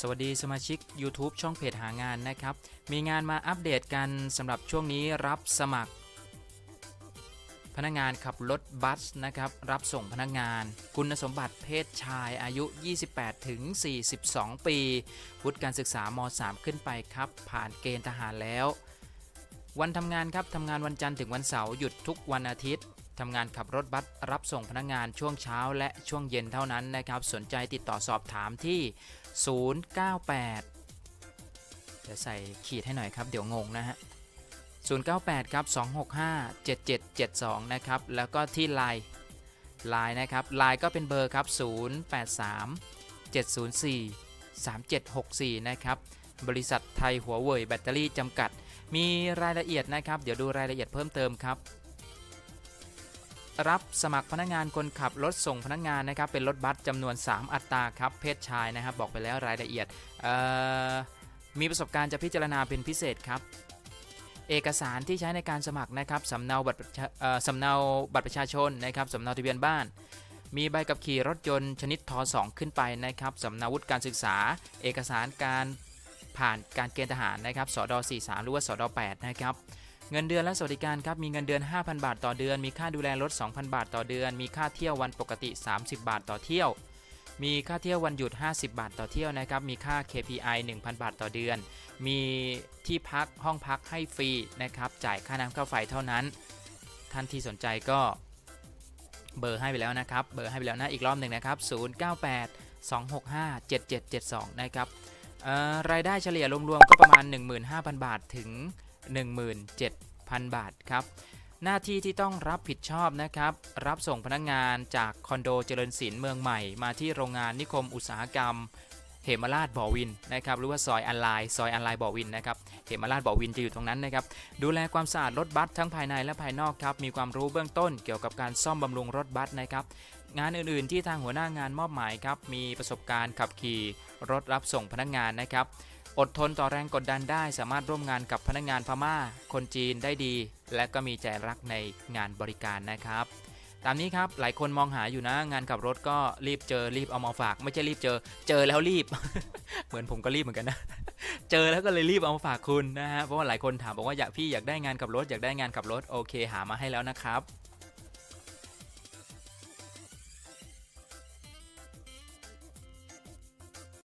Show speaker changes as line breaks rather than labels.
สวัสดีสมาชิก YouTube ช่องเพจหางานนะครับ มีงานมาอัปเดตกันสำหรับช่วงนี้รับสมัคร พนักงานขับรถบัสนะครับ รับส่งพนักงาน คุณสมบัติเพศชายอายุ 28 ถึง 42 ปีวุฒิการศึกษาม3ขึ้นไปครับ ผ่านเกณฑ์ทหารแล้ว วันทำงานครับทำงานวันจันทร์ถึงวันเสาร์หยุดทุกวันอาทิตย์ ทำงานขับรถบัสรับส่งพนักงานช่วงเช้าและช่วงเย็นเท่านั้นนะครับ สนใจติดต่อสอบถามที่ 098เดี๋ยวใส่ขีดให้หน่อยครับ เดี๋ยวงงนะฮะ 098 ครับ 265 7772 นะครับ แล้วก็ที่ Line Line นะครับ Line ก็เป็นเบอร์ครับ 083 704 3764 นะครับ บริษัทไทยหัวเว่ยแบตเตอรี่จำกัด มีรายละเอียดนะครับ เดี๋ยวดูรายละเอียดเพิ่มเติมครับ รับสมัครพนักงานคนขับรถส่งพนักงานนะครับเป็นรถบัสจำนวน 3 อัตราครับเพศชายนะครับบอกไปแล้วรายละเอียดมีประสบการณ์จะพิจารณาเป็นพิเศษครับ เอกสารที่ใช้ในการสมัครนะครับสำเนาบัตรสำเนาบัตรประชาชนนะครับสำเนาทะเบียนบ้าน มีใบขับขี่รถยนต์ชนิดทอ2ขึ้นไปนะครับสำเนาวุฒิการศึกษา เอกสารการผ่านการเกณฑ์ทหารนะครับสอด43หรือว่าสอด8นะครับ เงินเดือนและสวัสดิการครับมีเงินเดือน 5,000 บาทต่อเดือน มีค่าดูแลรถ 2,000 บาทต่อเดือน มีค่าเที่ยววันปกติ 30 บาทต่อเที่ยว มีค่าเที่ยววันหยุด 50 บาทต่อเที่ยวนะครับ มีค่า KPI 1,000 บาทต่อเดือน มีที่พักห้องพักให้ฟรีนะครับ จ่ายค่าน้ำค่าไฟเท่านั้น ท่านที่สนใจก็เบอร์ให้ไปแล้วนะครับ เบอร์ให้ไปแล้วนะอีกรอบหนึ่งนะครับ 098 265 7772 นะครับเอ่อรายได้เฉลี่ยรวมๆก็ประมาณ 15,000 บาทถึง 17,000 บาทครับหน้าที่ที่ต้องรับผิดชอบนะครับ รับส่งพนักงานจากคอนโดเจริญศิลป์เมืองใหม่ มาที่โรงงานนิคมอุตสาหกรรมเหมราชบ่อวินนะครับหรือว่าซอยอันไลน์ซอยอันไลน์บ่อวินนะครับเหมราชบ่อวินจะอยู่ตรงนั้นนะครับดูแลความสะอาดรถบัสทั้งภายในและภายนอกครับมีความรู้เบื้องต้นเกี่ยวกับการซ่อมบำรุงรถบัสนะครับงานอื่นๆ ที่ทางหัวหน้างานมอบหมายครับมีประสบการณ์ขับขี่รถรับส่งพนักงานนะครับ อดทนต่อแรงกดดันได้สามารถร่วมงานกับพนักงานพม่า คนจีนได้ดี และก็มีใจรักในงานบริการนะครับ ตามนี้ครับหลายคนมองหาอยู่นะ งานขับรถก็รีบเจอรีบเอามาฝาก ไม่ใช่รีบเจอ เจอแล้วรีบ เหมือนผมก็รีบเหมือนกันนะเจอแล้วก็เลยรีบเอามาฝากคุณนะฮะเพราะว่าหลายคนถามบอกว่าอยากพี่อยากได้งานขับรถอยากได้งานขับรถโอเค หามาให้แล้วนะครับ